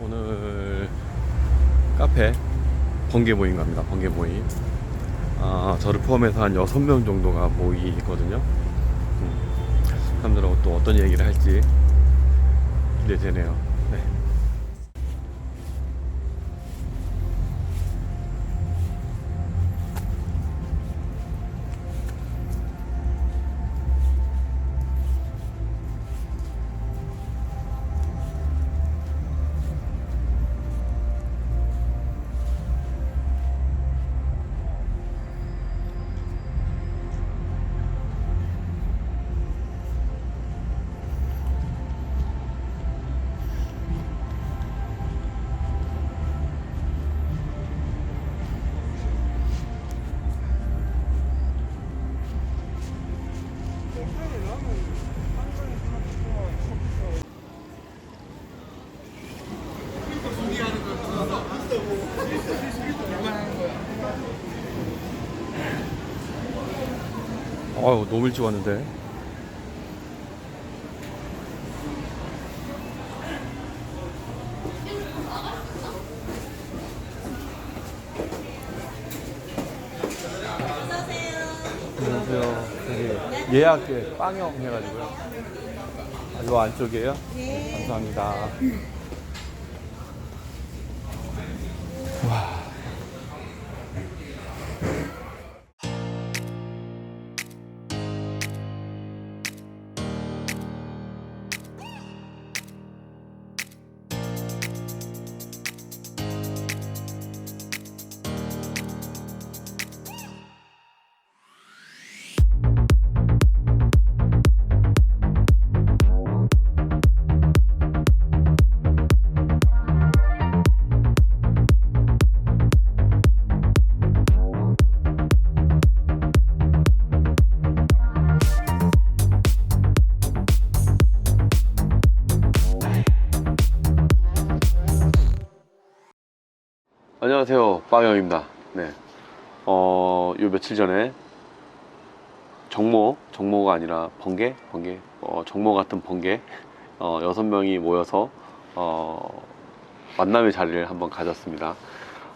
오늘 카페 번개 모임 갑니다. 번개 모임. 아, 저를 포함해서 한 6명 정도가 모이거든요. 음, 사람들하고 또 어떤 얘기를 할지 기대되네요. 네. 아유, 너무 일찍 왔는데. 안녕하세요. 여기 예약에 빵형 해가지고요. 아, 요 안쪽이에요? 네. 감사합니다. 와. 안녕하세요. 빵형입니다. 네. 어, 요 며칠 전에 정모, 정모가 아니라 번개, 번개, 어, 정모 같은 번개, 어, 여섯 명이 모여서 어, 만남의 자리를 한번 가졌습니다.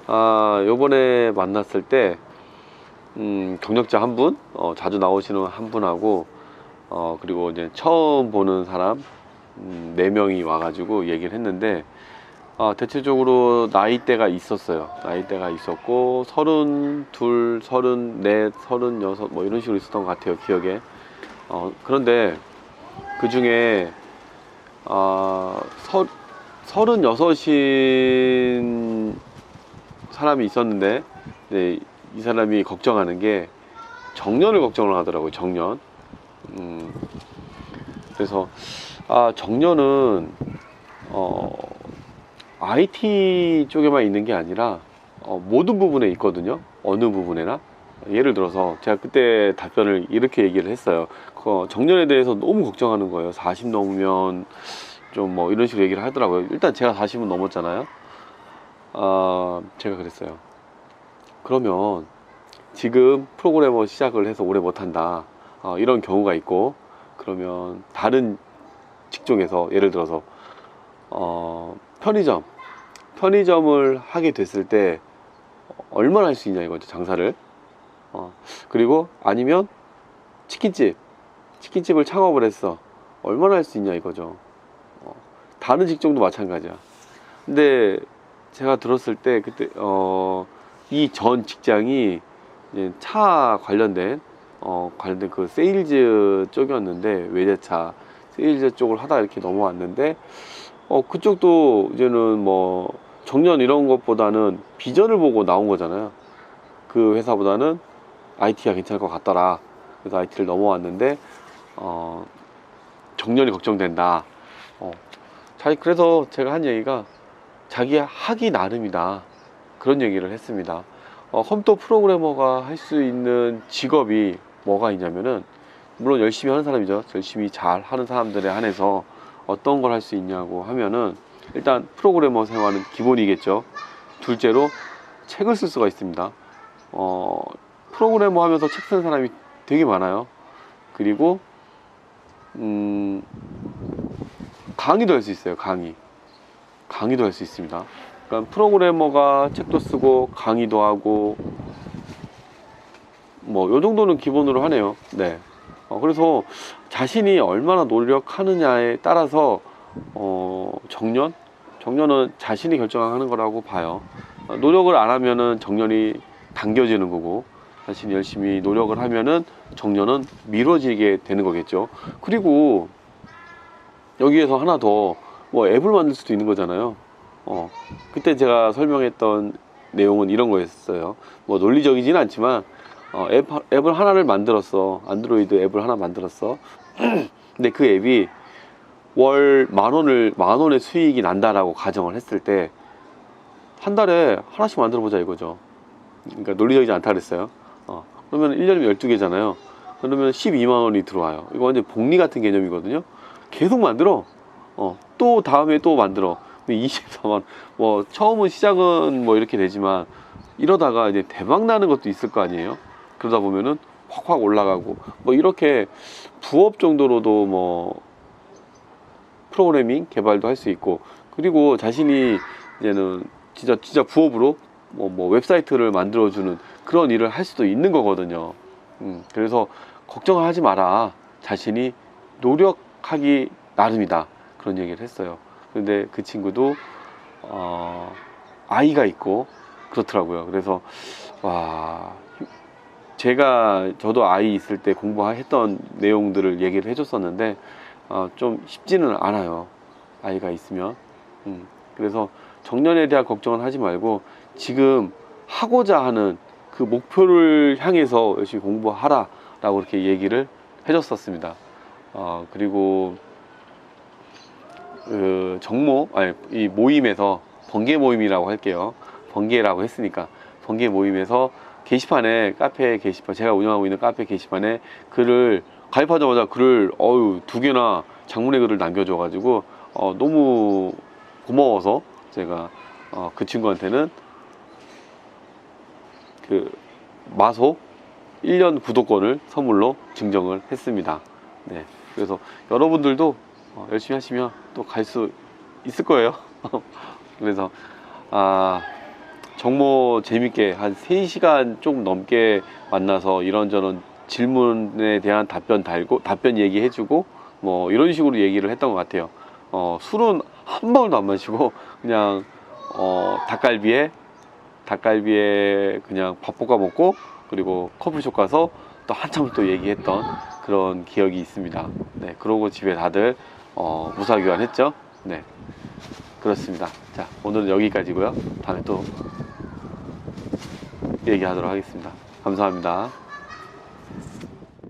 아, 요번에 만났을 때 음, 경력자 한 분, 어, 자주 나오시는 한 분하고 어, 그리고 이제 처음 보는 사람 음, 네 명이 와가지고 얘기를 했는데 아, 대체적으로 나이대가 있었어요. 나이대가 있었고 서른 둘, 서른 넷, 서른 여섯 뭐 이런 식으로 있었던 것 같아요. 기억에. 어, 그런데 그 중에 아, 서, 서른 여섯인 사람이 있었는데 네, 이 사람이 걱정하는 게 정년을 걱정을 하더라고요. 정년. 음, 그래서 아 정년은 어 IT 쪽에만 있는 게 아니라 어, 모든 부분에 있거든요. 어느 부분에나. 예를 들어서 제가 그때 답변을 이렇게 얘기를 했어요. 그 정년에 대해서 너무 걱정하는 거예요. 40 넘으면 좀 뭐 이런 식으로 얘기를 하더라고요. 일단 제가 40은 넘었잖아요. 아, 제가 그랬어요. 그러면 지금 프로그래머 시작을 해서 오래 못한다. 어, 이런 경우가 있고 그러면 다른 직종에서 예를 들어서 어, 편의점. 편의점을 하게 됐을 때 얼마나 할 수 있냐 이거죠 장사를. 어, 그리고 아니면 치킨집 치킨집을 창업을 했어. 얼마나 할 수 있냐 이거죠. 어, 다른 직종도 마찬가지야. 근데 제가 들었을 때 그때 어, 이 전 직장이 차 관련된 어, 관련된 그 세일즈 쪽이었는데 외제차 세일즈 쪽을 하다 이렇게 넘어왔는데 어, 그쪽도 이제는 뭐 정년 이런 것보다는 비전을 보고 나온 거잖아요. 그 회사보다는 IT가 괜찮을 것 같더라. 그래서 IT를 넘어왔는데 어, 정년이 걱정된다. 어, 자, 그래서 제가 한 얘기가 자기 하기 나름이다. 그런 얘기를 했습니다. 어, 컴퓨터 프로그래머가 할 수 있는 직업이 뭐가 있냐면은 물론 열심히 하는 사람이죠. 열심히 잘 하는 사람들에 한해서 어떤 걸 할 수 있냐고 하면은 일단 프로그래머 생활은 기본이겠죠. 둘째로 책을 쓸 수가 있습니다. 어, 프로그래머 하면서 책 쓰는 사람이 되게 많아요. 그리고 음, 강의도 할 수 있어요. 강의. 강의도 할 수 있습니다. 그러니까 프로그래머가 책도 쓰고 강의도 하고 뭐 요 정도는 기본으로 하네요. 네. 어, 그래서 자신이 얼마나 노력하느냐에 따라서 어, 정년 정년은 자신이 결정하는 거라고 봐요. 어, 노력을 안 하면은 정년이 당겨지는 거고 자신이 열심히 노력을 하면은 정년은 미뤄지게 되는 거겠죠. 그리고 여기에서 하나 더 뭐 앱을 만들 수도 있는 거잖아요. 어, 그때 제가 설명했던 내용은 이런 거였어요. 뭐 논리적이진 않지만 어, 앱, 하- 앱을 하나를 만들었어. 안드로이드 앱을 하나 만들었어. 근데 그 앱이 월 만 원을 만 원의 수익이 난다라고 가정을 했을 때 한 달에 하나씩 만들어 보자 이거죠. 그러니까 논리적이지 않다 그랬어요. 어, 그러면 1년이면 12개잖아요. 그러면 12만 원이 들어와요. 이거 완전 복리 같은 개념이거든요. 계속 만들어. 어, 또 다음에 또 만들어. 24만 뭐 처음은 시작은 뭐 이렇게 되지만 이러다가 이제 대박 나는 것도 있을 거 아니에요. 그러다 보면은 확확 올라가고 뭐 이렇게 부업 정도로도 뭐 프로그래밍 개발도 할 수 있고 그리고 자신이 이제는 진짜 진짜 부업으로 뭐, 뭐 웹사이트를 만들어주는 그런 일을 할 수도 있는 거거든요. 음, 그래서 걱정하지 마라. 자신이 노력하기 나름이다. 그런 얘기를 했어요. 근데 그 친구도 어, 아이가 있고 그렇더라고요. 그래서 와 제가 저도 아이 있을 때 공부했던 내용들을 얘기를 해줬었는데 어, 좀 쉽지는 않아요. 아이가 있으면. 음, 그래서 정년에 대한 걱정은 하지 말고 지금 하고자 하는 그 목표를 향해서 열심히 공부하라 라고 이렇게 얘기를 해줬었습니다. 어, 그리고 그 정모 아니 이 모임에서 번개 모임이라고 할게요. 번개라고 했으니까 번개 모임에서 게시판에 카페 게시판 제가 운영하고 있는 카페 게시판에 글을 가입하자마자 글을 어유 두 개나 장문의 글을 남겨줘 가지고 어, 너무 고마워서 제가 어, 그 친구한테는 그 마소 1년 구독권을 선물로 증정을 했습니다. 네, 그래서 여러분들도 어, 열심히 하시면 또 갈 수 있을 거예요. 그래서 아 정모 재밌게 한 3시간 좀 넘게 만나서 이런저런 질문에 대한 답변 달고 답변 얘기해주고 뭐 이런 식으로 얘기를 했던 것 같아요. 어, 술은 한 방울도 안 마시고 그냥 어, 닭갈비에 닭갈비에 그냥 밥 볶아 먹고 그리고 커피숍 가서 또 한참 또 얘기했던 그런 기억이 있습니다. 네, 그러고 집에 다들 어, 무사 교환 했죠. 네, 그렇습니다. 자, 오늘은 여기까지고요. 다음에 또 얘기하도록 하겠습니다. 감사합니다.